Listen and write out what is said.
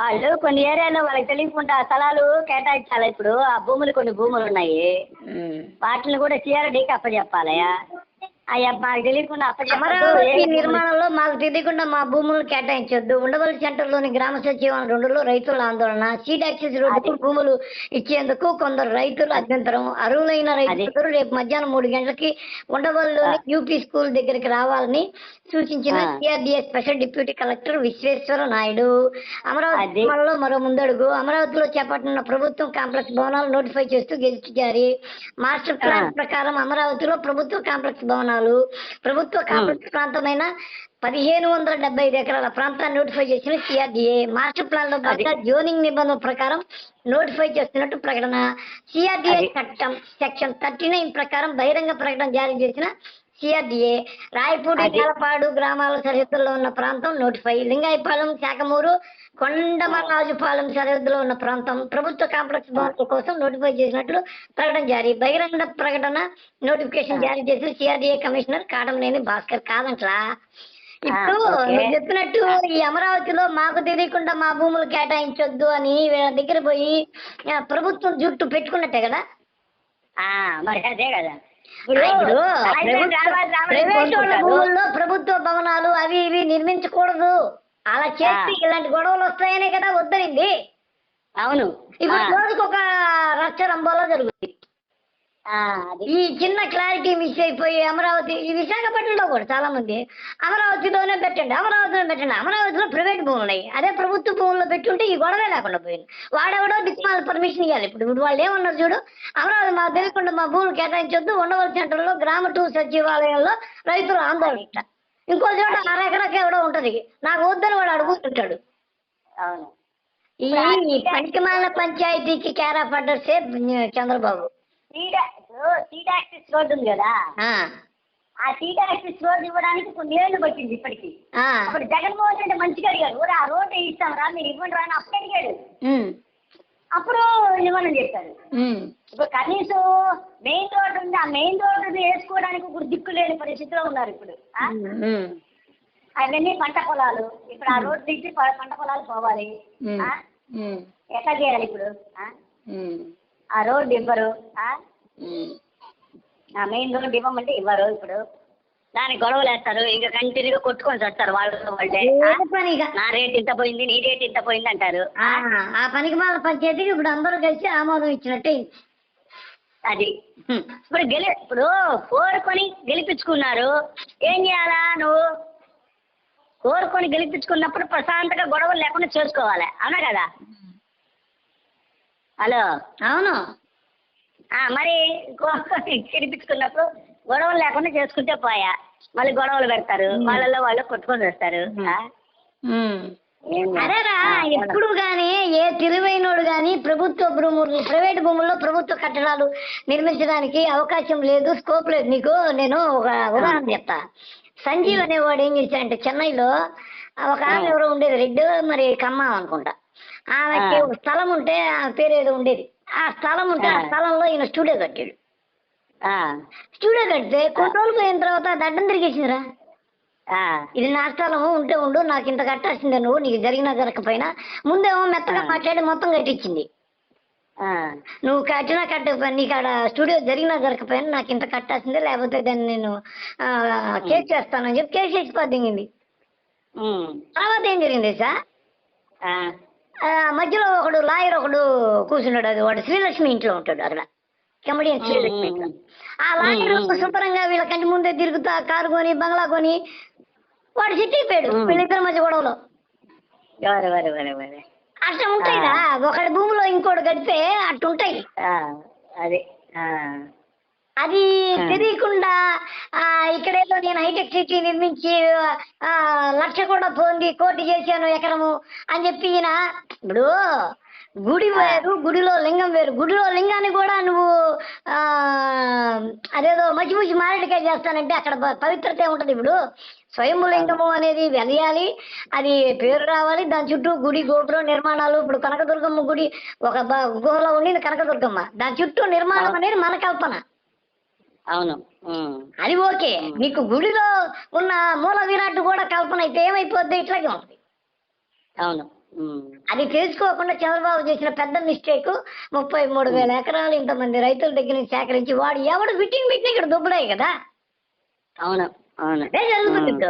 వాళ్ళు కొన్ని ఏరియాలో వాళ్ళకి తెలియకుండా స్థలాలు కేటాయించాలి ఇప్పుడు. ఆ భూములు కొన్ని భూములు ఉన్నాయి. వాటిని కూడా సిఆర్డీకి అప్పచెప్పాలయ్యా అయ్యా మాకు తెలియకుండా అమరావతి నిర్మాణంలో మాకు తెలియకుండా మా భూములను కేటాయించొద్దు. ఉండవల్లి సెంటర్లోని గ్రామ సచివాలయం రెండులో రైతుల ఆందోళన. సీట్ యాక్సెస్ రోడ్డుకు భూములు ఇచ్చేందుకు కొందరు రైతులు అభ్యంతరం. అర్హులైన రైతులు రేపు మధ్యాహ్నం మూడు గంటలకి ఉండవల్లిలోని యూపీ స్కూల్ దగ్గరికి రావాలని సూచించిన. CRDA special deputy collector Visweswara Naidu. Amaravati మరో ముందడుగు. అమరావతిలో చేపట్టిన ప్రభుత్వం కాంప్లెక్స్ భవనాలు నోటిఫై చేస్తూ గెజిట్ జారీ. Master plan. ప్రకారం అమరావతిలో ప్రభుత్వ కాంప్లెక్స్ భవనాలు ప్రభుత్వ కాంప్లెక్స్ ప్రాంతమైన పదిహేను వందల డెబ్బై ఐదు ఎకరాల ప్రాంతాన్ని నోటిఫై చేసిన సిఆర్డీఏ మాస్టర్ ప్లాన్లో భాగంగా జోనింగ్ నిబంధనల ప్రకారం నోటిఫై చేస్తున్నట్టు ప్రకటన. సిఆర్డీఏ. చట్టం సెక్షన్ థర్టీ నైన్ ప్రకారం బహిరంగ ప్రకటన జారీ చేసిన సిఆర్డీఏ రాయపూడి అది. నేలపాడు గ్రామాల సరిహద్దుల్లో ఉన్న ప్రాంతం నోటిఫై లింగాయపాలెం శాఖమూరు కొండమరాజుపాలెం సరిహద్దులో ఉన్న ప్రాంతం. ప్రభుత్వ కాంప్లెక్స్ భవనాల కోసం నోటిఫై చేసినట్లు ప్రకటన జారీ. బహిరంగ ప్రకటన నోటిఫికేషన్ జారీ చేసిన సిఆర్డీఏ కమిషనర్ కాటంనేని భాస్కర్. కాదంట్లా? ఇప్పుడు. నువ్వు చెప్పినట్టు ఈ అమరావతిలో మాకు తెలియకుండా మా భూములు కేటాయించొద్దు అని వీళ్ళ దగ్గర పోయి ప్రభుత్వం జుట్టు పెట్టుకున్నట్టే కదా? మరి అదే కదా. భూముల్లో ప్రభుత్వ భవనాలు అవి ఇవి నిర్మించకూడదు. అలా చేస్తే. ఇలాంటి గొడవలు వస్తాయనే కదా వద్దరింది అవును. ఇప్పుడు రోజుకు ఒక రచ్చ రంబోలో జరుగుతుంది ఈ చిన్న క్లారిటీ మిస్ అయిపోయి అమరావతి ఈ విశాఖపట్నంలో కూడా చాలా మంది అమరావతిలోనే పెట్టండి అమరావతిలో పెట్టండి. అమరావతిలో ప్రైవేట్ భూములు ఉన్నాయి. అదే ప్రభుత్వ భూముల్లో పెట్టుంటే ఈ గొడవే లేకుండా పోయింది. వాడెవడో దిక్మాల పర్మిషన్ ఇవ్వాలి. ఇప్పుడు వాళ్ళు ఏమన్నారు చూడు? అమరావతి మాకు తెలియకుండా మా భూములు కేటాయించొద్దు. ఉండవలసి సెంటర్లో గ్రామ టూ సచివాలయంలో రైతులు ఆందోళన ఇట్ట. ఇంకో చోట అరెకరకి ఎవడో ఉంటది. నాకు వద్దని వాడు అడుగుతుంటాడు. అవును. ఈ పనికిమాల పంచాయతీకి కేరా పడ్డసే చంద్రబాబు. సీడ్ యాక్సిస్ రోడ్డు ఉంది కదా? ఆ, సీడ్ యాక్సిస్ రోడ్డు ఇవ్వడానికి కొన్ని ఏళ్ళు పట్టింది ఇప్పటికి. అప్పుడు జగన్మోహన్ రెడ్డి మంచిగా అడిగాడు "ఊరా, ఆ రోడ్డు ఇస్తాం రా మీరు ఇవ్వండి రా అని అప్పుడు అడిగాడు. అప్పుడు ఇవ్వనని చెప్పారు. ఇప్పుడు కనీసం మెయిన్ రోడ్డు ఉంది ఆ మెయిన్ రోడ్డు వేసుకోవడానికి ఇప్పుడు దిక్కు లేని పరిస్థితిలో ఉన్నారు ఇప్పుడు. అవన్నీ పంట పొలాలు. ఇప్పుడు ఆ రోడ్డు నుంచి పంట పొలాలు పోవాలి. ఎట్లా చేయాలి ఇప్పుడు? ఆ? రోడ్డు ఇవ్వరు. ఆ? మెయిన్ రోడ్డు ఇవ్వమంటే ఇవ్వరు ఇప్పుడు. దానికి గొడవలు వేస్తారు ఇంకా కంటిన్యూగా కొట్టుకొని వస్తారు వాళ్ళు వాళ్ళే. పనిగా? నా రేట్ ఇంత పోయింది నీ రేట్ ఇంత పోయింది అంటారు. ఆ, పనికి మాల పంచాయతీకి ఇప్పుడు అందరూ కలిసి ఆమోదం ఇచ్చినట్టే అది. ఇప్పుడు గెలి ఇప్పుడు కోరుకొని గెలిపించుకున్నారు. ఏం చేయాలా నువ్వు? కోరుకొని గెలిపించుకున్నప్పుడు ప్రశాంతంగా గొడవలు లేకుండా చేసుకోవాలి. అవునా కదా? హలో? అవును. మరి కోరుకొని గెలిపించుకున్నప్పుడు గొడవలు లేకుండా చేసుకుంటే పోయా. మళ్ళీ గొడవలు పెడతారు. వాళ్ళల్లో వాళ్ళు కొట్టుకొని వస్తారు. ఆ, ఎప్పుడు గాని ఏ తెలివైనోడు గాని ప్రభుత్వ భూములు ప్రైవేట్ భూముల్లో ప్రభుత్వ కట్టడాలు నిర్మించడానికి అవకాశం లేదు స్కోప్ లేదు. నీకు నేను ఒక ఉదాహరణ చెప్తా. సంజీవ్ అనేవాడు ఏం చేశాడంటే చెన్నైలో ఒక ఆమె ఎవరో ఉండేది రెడ్డి మరి కమ్మ అనుకుంటా. ఆమెకి స్థలం ఉంటే ఆ పేరు ఏదో ఉండేది. ఆ స్థలం ఉంటే ఆ. స్థలంలో ఈయన స్టూడియో కట్టాడు. స్టూడియో కడితే కొన్ని రోజులు పోయిన తర్వాత అది అడ్డం తిరిగేసిందిరా. ఇది నా స్థలము ఉంటే ఉండు నాకు ఇంత కట్టాల్సిందే నువ్వు నీకు జరిగినా జరగకపోయినా ముందేమో మెత్తగా. మాట్లాడి మొత్తం కట్టించింది. నువ్వు కట్టినా కట్టకపోయినా నీకు ఆడ స్టూడియో జరిగినా జరగకపోయినా నాకు ఇంత కట్టాల్సిందే లేకపోతే దాన్ని నేను కేసు చేస్తానని చెప్పి కేసు వేసి పద్దింగింది ఉమ్, తర్వాత ఏం జరిగింది సార్ మధ్యలో ఒకడు లాయర్ ఒకడు కూర్చున్నాడు. అది వాడు శ్రీలక్ష్మి ఇంట్లో ఉంటాడు అక్కడ. కమెడియన్ శ్రీలక్ష్మి ఇంట్లో. ఆ లాయర్. శుభ్రంగా వీళ్ళ కంటి ముందే తిరుగుతా కారు కొని బంగ్లా కొని వాడు ఉమ్. వీళ్ళిద్దరి మధ్య గొడవలో. అట్లా ఉంటాయిరా. ఒకటి భూమిలో ఇంకోటి గడితే అట్టుంటాయి. అది అది. తెలియకుండా ఆ, ఇక్కడేదో నేను హైటెక్ సిటీ నిర్మించి ఆ, లక్ష కూడా పోంది కోటి చేశాను ఎకరము అని చెప్పి ఈయన ఇప్పుడు గుడి వేరు గుడిలో లింగం వేరు. గుడిలో లింగాన్ని కూడా నువ్వు ఆ అదేదో మచ్చి ముచ్చి మారేడుకాయ చేస్తానంటే అక్కడ పవిత్రత ఉంటుంది ఇప్పుడు. స్వయంభు లింగము అనేది వెలయాలి అది పేరు రావాలి దాని చుట్టూ గుడి గోపురం నిర్మాణాలు ఇప్పుడు కనకదుర్గమ్మ గుడి ఒక గుహలో ఉండింది కనకదుర్గమ్మ. దాని చుట్టూ నిర్మాణం అనేది మన కల్పన. అవును. అది ఓకే. నీకు గుడిలో ఉన్న మూల విరాట్ కూడా కల్పన అయితే ఏమైపోద్ది? ఇట్లాగే ఉంది అవును. అది తెలుసుకోకుండా చంద్రబాబు చేసిన పెద్ద మిస్టేక్ ముప్పై మూడు వేల ఎకరాలు ఇంతమంది రైతుల దగ్గర నుంచి సేకరించి వాడు ఎవడు ఫిట్టింగ్ పెట్టిన ఇక్కడ దుబ్బడాయి కదా? అవును. అవును. అదే జరుగుతుంది.